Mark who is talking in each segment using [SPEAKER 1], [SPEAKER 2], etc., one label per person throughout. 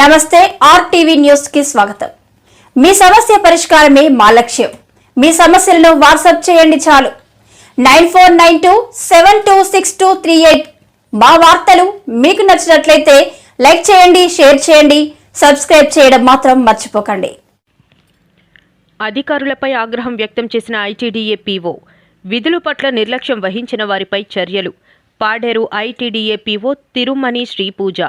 [SPEAKER 1] నమస్తే ఆర్టీవీ న్యూస్కి స్వాగతం. మీ సమస్య పరిష్కారమే మా లక్ష్యం. మీ సమస్యలను వాట్సాప్ చేయండి చాలు. Nine four nine two seven two six two three eight మా వార్తలు మీకు నచ్చినట్లయితే లైక్ చేయండి షేర్ చేయండి సబ్స్క్రైబ్ చేయడం మాత్రం మర్చిపోకండి.
[SPEAKER 2] అధికారులపై ఆగ్రహం వ్యక్తం చేసిన ఐటీడీఏ పీఓ విధుల పట్ల నిర్లక్ష్యం వహించిన వారిపై చర్యలు. Paderu ITDA PO Tirumani Sripuja.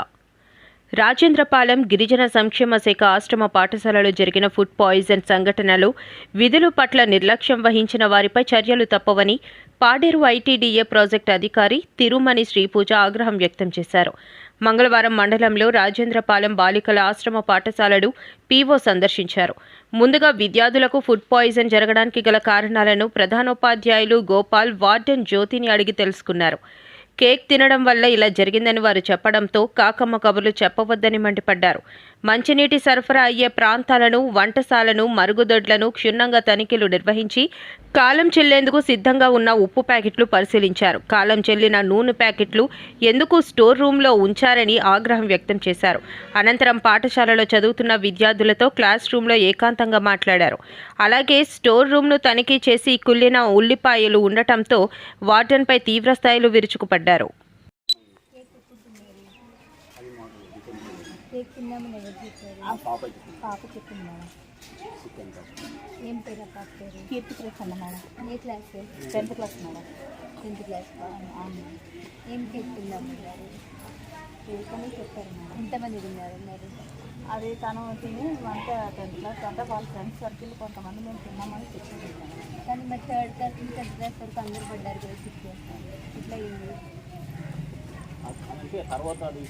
[SPEAKER 2] Rajendrapalem గిరిజన సంక్షేమ శాఖ ఆశ్రమ పాఠశాలలో జరిగిన ఫుడ్ పాయిజన్ సంఘటనలో విధుల పట్ల నిర్లక్ష్యం వహించిన వారిపై చర్యలు తప్పవని పాడేరు ఐటీడీఏ ప్రాజెక్ట్ అధికారి తిరుమణి శ్రీపూజ ఆగ్రహం వ్యక్తం చేశారు. మంగళవారం మండలంలో రాజేంద్రపాలెం బాలికల ఆశ్రమ పాఠశాలలు పీఓ సందర్శించారు. ముందుగా విద్యార్థులకు ఫుడ్ పాయిజన్ జరగడానికి గల కారణాలను ప్రధానోపాధ్యాయులు గోపాల్ వార్డెన్ జ్యోతిని అడిగి తెలుసుకున్నారు. కేక్ తినడం వల్ల ఇలా జరిగిందని వారు చెప్పడంతో కాకమ్మ కబుర్లు చెప్పవద్దని మండిపడ్డారు. మంచినీటి సరఫరా అయ్యే ప్రాంతాలను వంటశాలను మరుగుదొడ్లను క్షుణ్ణంగా తనిఖీలు నిర్వహించి కాలం చెల్లేందుకు సిద్ధంగా ఉన్న ఉప్పు ప్యాకెట్లు పరిశీలించారు. కాలం చెల్లిన నూనె ప్యాకెట్లు ఎందుకు స్టోర్ రూమ్లో ఉంచారని ఆగ్రహం వ్యక్తం చేశారు. అనంతరం పాఠశాలలో చదువుతున్న విద్యార్థులతో క్లాస్ రూమ్లో ఏకాంతంగా మాట్లాడారు. అలాగే స్టోర్ రూమ్ను తనిఖీ చేసి కుళ్ళిన ఉల్లిపాయలు ఉండటంతో వార్డెన్పై తీవ్రస్థాయిలో విరుచుకుపడ్డారు.
[SPEAKER 3] తిన్నామని ఎవరు చెప్పారు? పాప చెప్పింది? మేడం ఏం పేరు పాప పేరు? కీర్తి ప్రసన్న మేడం. ఏ class tenth class madam. Tenth class ఏం కేక్ తిన్నాము గారు అని చెప్పారు మేడం. ఎంతమంది తిన్నారు మరి?
[SPEAKER 4] అది తను తిని వంట టెన్త్ క్లాస్ అంటే వాళ్ళ ఫ్రెండ్స్ సర్కిల్ కొంతమంది మేము తిన్నామని చెప్పింది
[SPEAKER 3] కానీ మరి థర్డ్ క్లాస్ ఇంకా క్లాస్ వరకు అందరు పడ్డారు కదా సిక్స్ ఇట్లా అయింది.
[SPEAKER 5] అంటే తర్వాత అది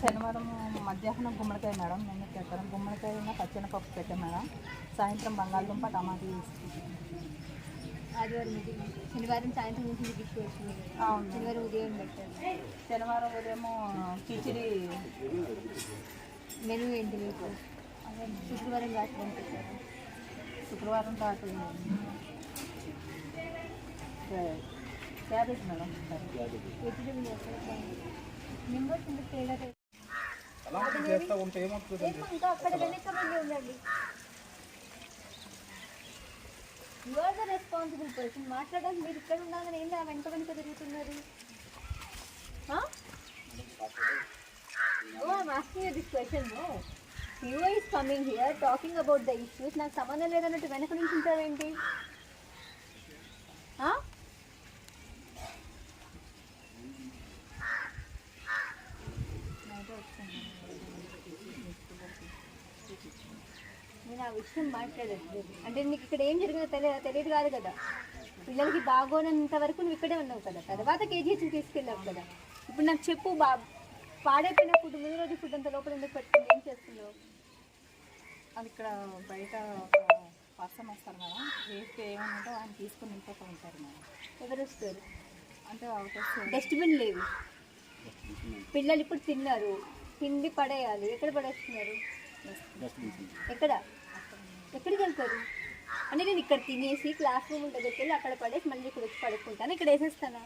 [SPEAKER 4] శనివారం మధ్యాహ్నం గుమ్మడికాయ మేడం మేము పెట్టాను. గుమ్మడికాయ ఉన్న పచ్చెనపప్పు పెట్టాం మేడం. సాయంత్రం బంగాళదుంప టమాటా
[SPEAKER 3] ఆదివారం శనివారం సాయంత్రం
[SPEAKER 4] అవును.
[SPEAKER 3] శనివారం ఉదయం పెట్టారు.
[SPEAKER 4] శనివారం ఉదయము కిచిడి
[SPEAKER 3] మెనూ ఏంటి మీకు? శుక్రవారం రాత్రి పెట్టారు?
[SPEAKER 4] శుక్రవారం తాటు క్యాబేజ్ మేడం
[SPEAKER 3] వెజిటబుల్ మెంబర్స్ ఎందుకు తేడా
[SPEAKER 5] అలా చేస్తూ ఉంటే ఏమవుతుంది
[SPEAKER 3] ఏమో ఇంకా అక్కడ వెనక వెళ్ళి ఉండండి you are the responsible person మాట్లాడడానికి మీరు ఇక్కడ ఉండగానే ఏంటి ఆ వెనక వెనక తిరుగుతున్నారు? ఓ I'm asking you this question no you is coming here talking about the issues నాకు సంబంధం లేదన్నట్టు వెనక నుంచి ఉంటారేంటి? నేను ఆ విషయం మాట్లాడట్లేదు. అంటే నీకు ఇక్కడ ఏం జరిగిందో తెలియదు తెలియదు కాదు కదా. పిల్లలకి బాగోనంత వరకు నువ్వు ఇక్కడే ఉన్నావు కదా. తర్వాత కేజీహెచ్కి తీసుకెళ్ళావు కదా. ఇప్పుడు నాకు చెప్పు బా పాడైపోయిన ఫుడ్ ముందు రోజు ఫుడ్ అంత లోపల ఎందుకు పెట్టుకుంది ఏం చేస్తున్నావు?
[SPEAKER 4] అది ఇక్కడ బయట ఒక పర్సన్ వస్తారు మేడం వేస్తే ఏమన్నా ఆయన తీసుకుని వెళ్ళిపోతూ ఉంటారు మేడం.
[SPEAKER 3] ఎవరు వస్తారు?
[SPEAKER 4] అంటే అవకాశం
[SPEAKER 3] డస్ట్బిన్ లేవు. పిల్లలు ఇప్పుడు తిన్నారు. తిండి పడేయాలి. ఎక్కడ పడేస్తున్నారు? ఎక్కడ? ఎక్కడికి వెళ్తారు? అంటే నేను ఇక్కడ తినేసి క్లాస్ రూమ్ దగ్గరికి వెళ్ళి అక్కడ పడేసి మళ్ళీ ఇక్కడ వచ్చి పడుకుంటాను. ఇక్కడ వేసేస్తానా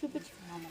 [SPEAKER 4] చూపించుకున్నాను